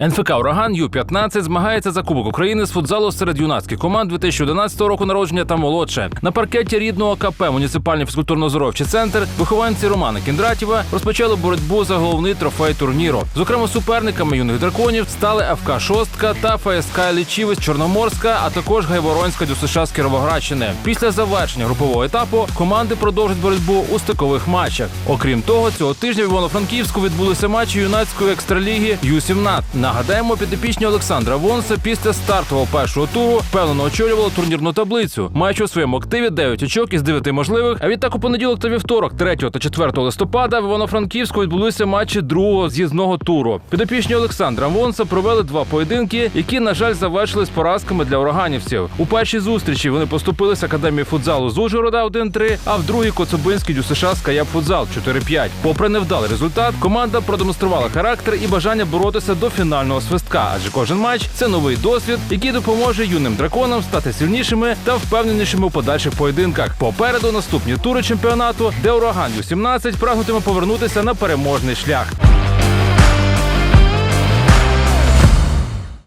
НФК Ураган Ю-15 змагається за Кубок України з футзалу серед юнацьких команд 2011 року народження та молодше. На паркеті рідного КП муніципальний фізкультурно-здоровчий центр вихованці Романа Кіндратєва розпочали боротьбу за головний трофей турніру. Зокрема, суперниками юних драконів стали ФК Шостка та ФСК Лічівець Чорноморська, а також Гайворонська ДЮСШ з Кіровоградщини. Після завершення групового етапу команди продовжать боротьбу у стикових матчах. Окрім того, цього тижня в Івано-Франківську відбулися матчі юнацької екстраліги Ю-17. Нагадаємо, підопічні Олександра Вонса після стартового першого туру впевнено очолювали турнірну таблицю, маючи у своєму активі 9 очок із 9 можливих. А відтак у понеділок та вівторок, 3 та 4 листопада, в Івано-Франківську відбулися матчі другого з'їзного туру. Підопічні Олександра Вонса провели два поєдинки, які, на жаль, завершились поразками для ураганівців. У першій зустрічі вони поступились академії футзалу з Ужгорода 1-3, а в другій Коцубинський ДЮСШ Скаяп Футзал 4-5. Попри невдалий результат, команда продемонструвала характер і бажання боротися до фінального свистка, адже кожен матч це новий досвід, який допоможе юним драконам стати сильнішими та впевненішими у подальших поєдинках. Попереду наступні тури чемпіонату, де ураган Ю-17 прагнутиме повернутися на переможний шлях.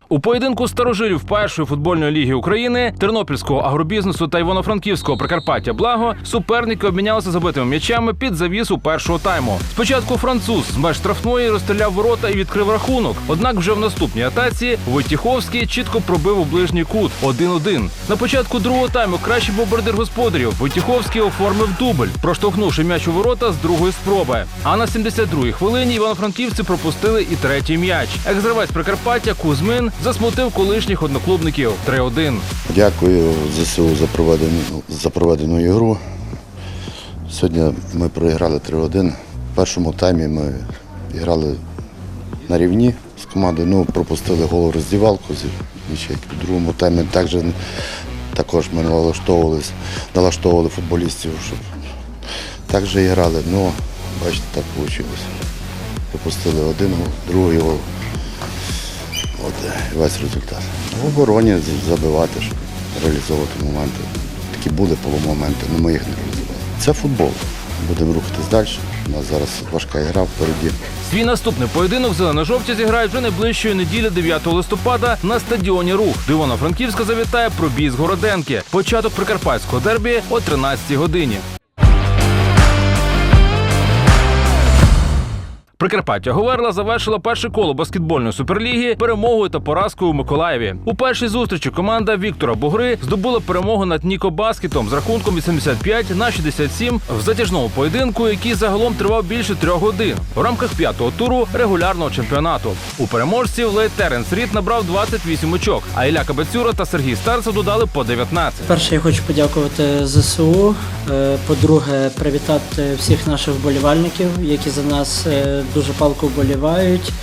У поєдинку старожилів першої футбольної ліги України, тернопільського агробізнесу та івано-франківського Прикарпаття Благо суперники обмінялися забитими м'ячами під завісу першого тайму. Спочатку француз з меж штрафної розстріляв ворота і відкрив рахунок. Однак вже в наступній атаці Войтіховський чітко пробив у ближній кут 1-1. На початку другого тайму кращий бомбардир господарів Войтіховський оформив дубль, проштовхнувши м'яч у ворота з другої спроби. А на 72-й хвилині івано-франківці пропустили і третій м'яч. Екс-гравець Прикарпаття Кузьмин засмутив колишніх одноклубників 3-1. Дякую за проведену, за проведену ігру. Сьогодні ми проіграли 3-1. В першому таймі ми грали на рівні з командою, ну, пропустили гол роздівалку. В другому таймі також, також ми налаштовувались, налаштовували футболістів, щоб так же і грали. Ну, бачите, так вийшло. Пропустили один гол, другий гол. От весь результат. В обороні забивати, щоб реалізовувати моменти. Такі були полумоменти, але ми їх не реалізували. Це футбол. Будемо рухатись далі. У нас зараз важка гра впереді. Свій наступний поєдинок зелено-жовті зіграють вже найближчої неділі 9 листопада на стадіоні Рух. До Івано-Франківська завітає пробій з Городенки. Початок прикарпатського дербі о 13 годині. Прикарпаття Говерла завершила перше коло баскетбольної суперліги перемогою та поразкою у Миколаєві. У першій зустрічі команда Віктора Бугри здобула перемогу над Ніко Баскетом з рахунком 85 на 67 в затяжному поєдинку, який загалом тривав більше трьох годин у рамках п'ятого туру регулярного чемпіонату. У переможців Лейт Теренс Рід набрав 28 очок, а Ілля Кабацюра та Сергій Старцев додали по 19. Перше, я хочу подякувати ЗСУ. Е, По-друге, привітати всіх наших вболівальників, які за нас е, дуже палко вболівають.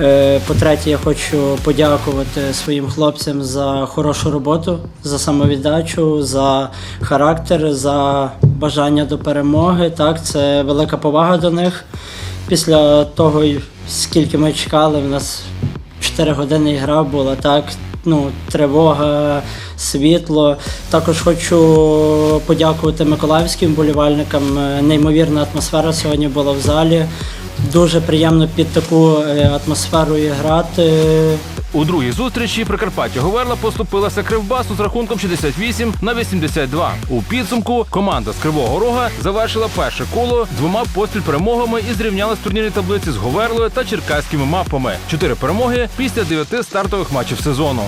Е, По-третє, я хочу подякувати своїм хлопцям за хорошу роботу, за самовіддачу, за характер, за бажання до перемоги. Так, це велика повага до них. Після того, скільки ми чекали, в нас 4 години гра була, так. Ну, тривога, світло. Також хочу подякувати миколаївським болівальникам. Е, Неймовірна атмосфера сьогодні була в залі. Дуже приємно під таку е, атмосферу і грати. У другій зустрічі Прикарпаття Говерла поступилася Кривбасу з рахунком 68 на 82. У підсумку команда з Кривого Рога завершила перше коло двома поспіль перемогами і зрівнялась в турнірній таблиці з Говерлою та черкаськими мапами. Чотири перемоги після дев'яти стартових матчів сезону.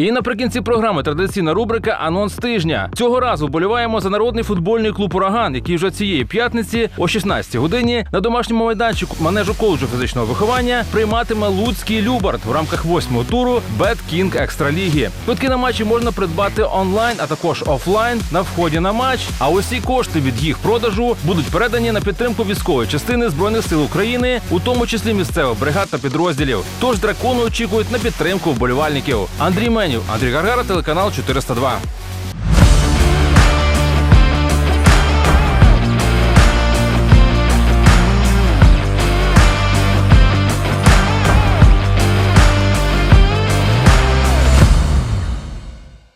І наприкінці програми традиційна рубрика Анонс тижня. Цього разу вболіваємо за народний футбольний клуб Ураган, який вже цієї п'ятниці о 16-й годині на домашньому майданчику манежу коледжу фізичного виховання прийматиме Луцький Любард в рамках восьмого туру Бет Кінг Екстраліги. Квитки на матчі можна придбати онлайн, а також офлайн на вході на матч. А усі кошти від їх продажу будуть передані на підтримку військової частини збройних сил України, у тому числі місцевих бригад та підрозділів. Тож дракони очікують на підтримку вболівальників. Андрій Менів, Андрій Гаргара, телеканал 402.